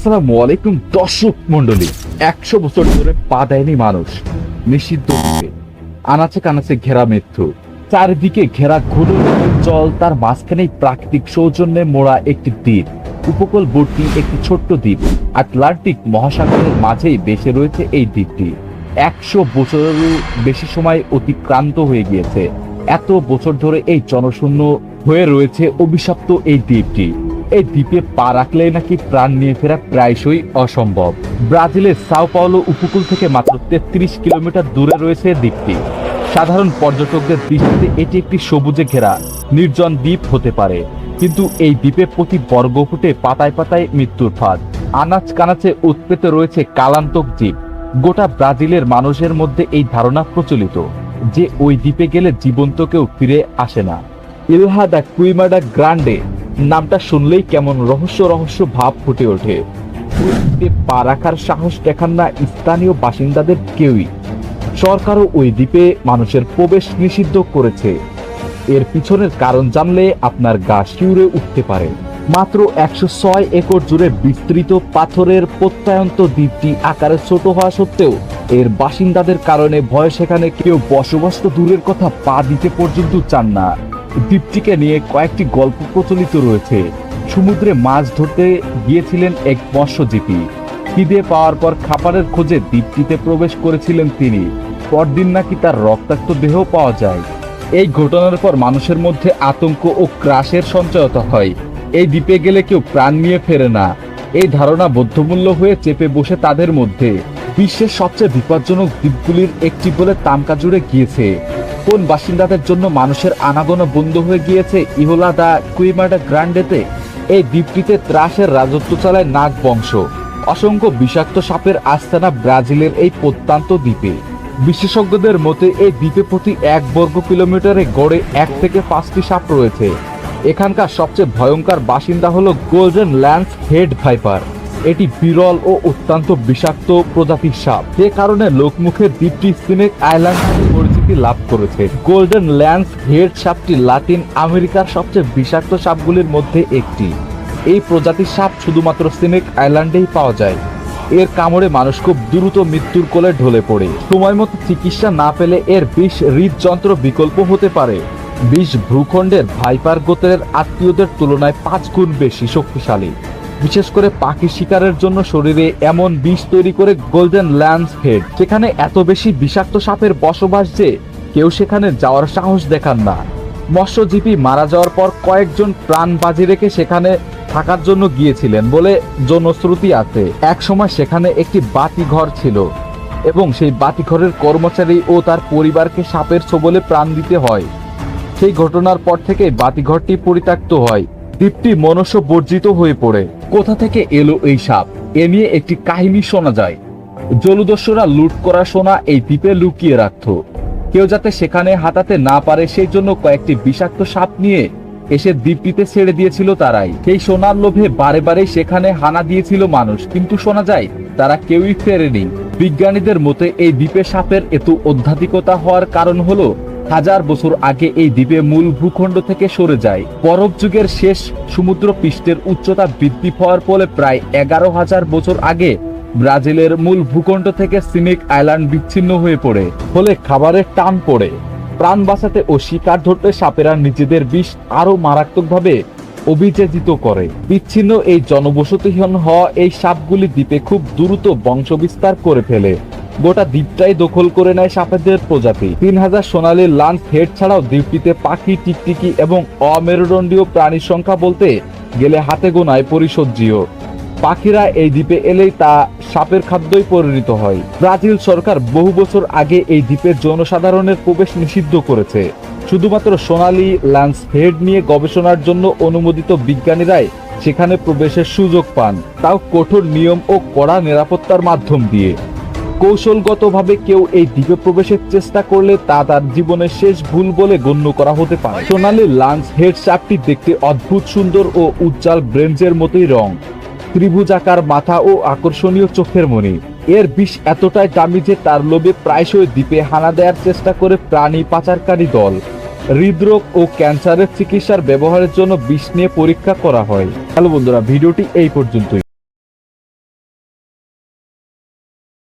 আসসালামু আলাইকুম, দর্শক মন্ডলী একশো বছর ধরে পা দেয়নি মানুষ। নিষিদ্ধ আনাচে কানাচে ঘেরা মৃত্যু। চারিদিকে ঘেরা ঘুরো জল তার মাঝখানেই প্রাকৃতিক সৌজন্যে মোড়া একটি দ্বীপ। উপকূলবর্তী একটি ছোট্ট দ্বীপ। আটলান্টিক মহাসাগরের মাঝেই বেসে রয়েছে এই দ্বীপটি। একশো বছরেরও বেশি সময় অতিক্রান্ত হয়ে গিয়েছে। এত বছর ধরে এই জনশূন্য হয়ে রয়েছে অভিশপ্ত এই দ্বীপটি। এই দ্বীপে পা রাখলে নাকি প্রাণ নিয়ে ফেরা প্রায়শই অসম্ভব। ব্রাজিলের সাও পাওলো উপকূল থেকে মাত্র তেত্রিশ কিলোমিটার দূরে রয়েছে দ্বীপটি। সাধারণ পর্যটকদের দৃষ্টিতে এটি একটি সবুজে ঘেরা, নির্জন দ্বীপ হতে পারে। কিন্তু এই দ্বীপে প্রতি বর্গফুটে পাতায় পাতায় মৃত্যুর ফাঁদ। আনাচ কানাচে উৎপেতে রয়েছে কালান্তক জীব গোটা ব্রাজিলের মানুষের মধ্যে এই ধারণা প্রচলিত, যে ওই দ্বীপে গেলে জীবন্ত কেউ ফিরে আসে না। ইলহাদা কুইমাডা গ্রান্ডে নামটা শুনলেই কেমন রহস্য রহস্য ভাব ফুটে ওঠে। পা রাখার সাহস দেখান না স্থানীয় বাসিন্দাদের কেউই। সরকারও ওই দ্বীপে মানুষের প্রবেশ নিষিদ্ধ করেছে। এর পিছনের কারণ জানলে আপনার গা শিউরে উঠতে পারে। মাত্র একশো ছয় একর জুড়ে বিস্তৃত পাথরের প্রত্যয়ন্ত দ্বীপটি আকারে ছোট হওয়া সত্ত্বেও এর বাসিন্দাদের কারণে ভয় সেখানে কেউ বসবাস দূরের কথা পা দিতে পর্যন্ত চান না। দ্বীপটিকে নিয়ে কয়েকটি গল্প প্রচলিত রয়েছে। সমুদ্রে মাছ ধরতে গিয়েছিলেন এক মৎস্যজীবী। খিদে পাওয়ার পর খাবারের খোঁজে দ্বীপটিতে প্রবেশ করেছিলেন তিনি। পরদিন নাকি তার রক্তাক্ত দেহ পাওয়া যায়। এই ঘটনার পর মানুষের মধ্যে আতঙ্ক ও ক্রাশের সঞ্চয়তা হয়। এই দ্বীপে গেলে কেউ প্রাণ নিয়ে ফেরে না। এই ধারণা বদ্ধমূল্য হয়ে চেপে বসে তাদের মধ্যে। বিশ্বের সবচেয়ে বিপজ্জনক দ্বীপগুলির একটি বলে তামকা জুড়ে গিয়েছে। কোন বাসিন্দাদের জন্য মানুষের আনাগোনা বন্ধ হয়ে গিয়েছে ইহোলা দা কুইমাডা গ্রান্ডেতে? এই দ্বীপটিতে ত্রাসের রাজত্ব চালায় নাগ বংশ। অসংখ্য বিষাক্ত সাপের আস্তানা ব্রাজিলের এই প্রত্যন্ত দ্বীপে। বিশেষজ্ঞদের মতে এই দ্বীপে প্রতি এক বর্গ কিলোমিটারে গড়ে এক থেকে পাঁচটি সাপ রয়েছে। এখানকার সবচেয়ে ভয়ঙ্কর বাসিন্দা হলো গোল্ডেন ল্যান্স হেড ভাইপার এটি বিরল ও অত্যন্ত বিষাক্ত প্রজাতির সাপ। যে কারণে লোকমুখে দ্বীপটি স্নেক আইল্যান্ড পরিচিতি লাভ করেছে। গোল্ডেন ল্যান্স হেড সাপটি লাতিন আমেরিকার সবচেয়ে বিষাক্ত সাপগুলির মধ্যে একটি। এই প্রজাতির সাপ শুধুমাত্র সিনেক আইল্যান্ডেই পাওয়া যায়। এর কামড়ে মানুষ খুব দ্রুত মৃত্যুর কোলে ঢলে পড়ে। সময় মতো চিকিৎসা না পেলে এর বিষ হৃদযন্ত্র বিকল্প হতে পারে। বিষ ভূখণ্ডের ভাইপার গোত্রের আত্মীয়দের তুলনায় পাঁচ গুণ বেশি শক্তিশালী। বিশেষ করে পাখি শিকারের জন্য শরীরে এমন বিষ তৈরি করে গোল্ডেন ল্যান্স হেড সেখানে এত বেশি বিষাক্ত সাপের বসবাস যে কেউ সেখানে যাওয়ার সাহস দেখান না। মৎস্যজীবী মারা যাওয়ার পর কয়েকজন প্রাণ বাজি রেখে সেখানে থাকার জন্য গিয়েছিলেন বলে জনশ্রুতি আছে। এক সময় সেখানে একটি বাতি ঘর ছিল এবং সেই বাতি ঘরের কর্মচারী ও তার পরিবারকে সাপের ছোবলে প্রাণ দিতে হয়। সেই ঘটনার পর থেকে বাতিঘরটি পরিত্যক্ত হয়। দ্বীপটি মনুষ্য বর্জিত হয়ে পড়ে। কোথা থেকে এলো এই সাপ? এ নিয়ে একটি কাহিনী শোনা যায়। জলদস্যুরা লুট করা সোনা এই দ্বীপে লুকিয়ে রাখত। কেউ যাতে সেখানে হাতাতে না পারে, সেই জন্য কয়েকটি বিষাক্ত সাপ নিয়ে এসে দ্বীপটিতে ছেড়ে দিয়েছিল তারাই। সেই সোনার লোভে বারে বারে সেখানে হানা দিয়েছিল মানুষ, কিন্তু শোনা যায়, তারা কেউই ফেরেনি। বিজ্ঞানীদের মতে, এই দ্বীপে সাপের এত অধ্যাত্মিকতা হওয়ার কারণ হলো হাজার বছর আগে এই দ্বীপে মূল ভূখণ্ড থেকে সরে যায়। বরফ যুগের শেষ সমুদ্র পৃষ্ঠের উচ্চতা বৃদ্ধি হওয়ার ফলে প্রায় এগারো হাজার বছর আগে ব্রাজিলের মূল ভূখণ্ড থেকে সিনিক আইল্যান্ড বিচ্ছিন্ন হয়ে পড়ে, ফলে খাবারের টান পড়ে। প্রাণ বাঁচাতে ও শিকার ধরতে সাপেরা নিজেদের বিষ আরও মারাত্মকভাবে অভিযোজিত করে। বিচ্ছিন্ন এই জনবসতিহীন হওয়া এই সাপগুলি দ্বীপে খুব দ্রুত বংশবিস্তার করে ফেলে। গোটা দ্বীপটাই দখল করে নেয় সাপেদের প্রজাতি। তিন হাজার সোনালী লান্স হেড ছাড়াও দ্বীপটিতে পাখি, টিকটিকি এবং অমেরুদণ্ডীয় প্রাণীর সংখ্যা বলতে গেলে হাতে গোনায় পরিসজ্জীয় পাখিরা এই দ্বীপে এলেই তা সাপের খাদ্যই পরিণত হয়। ব্রাজিল সরকার বহু বছর আগে এই দ্বীপের জনসাধারণের প্রবেশ নিষিদ্ধ করেছে। শুধুমাত্র সোনালি ল্যান্স হেড নিয়ে গবেষণার জন্য অনুমোদিত বিজ্ঞানীরাই সেখানে প্রবেশের সুযোগ পান। তাও কঠোর নিয়ম ও কড়া নিরাপত্তার মাধ্যম দিয়ে। কৌশলগতভাবে কেউ এই দ্বীপে প্রবেশের চেষ্টা করলে তা তার জীবনের শেষ ভুল বলে গণ্য করা হতে পারে। সোনালি লান্স হেড সাপটি দেখতে অদ্ভুত সুন্দর ও উজ্জ্বল ব্রেঞ্জের মতোই রং ত্রিভুজাকার মাথা ও আকর্ষণীয় চোখের মণি। এর বিষ এতটাই দামি যে তার লোভে প্রায়শই দ্বীপে হানা দেওয়ার চেষ্টা করে প্রাণী পাচারকারী দল। হৃদরোগ ও ক্যান্সারের চিকিৎসার ব্যবহারের জন্য বিষ নিয়ে পরীক্ষা করা হয়। হ্যালো বন্ধুরা, ভিডিওটি এই পর্যন্তই।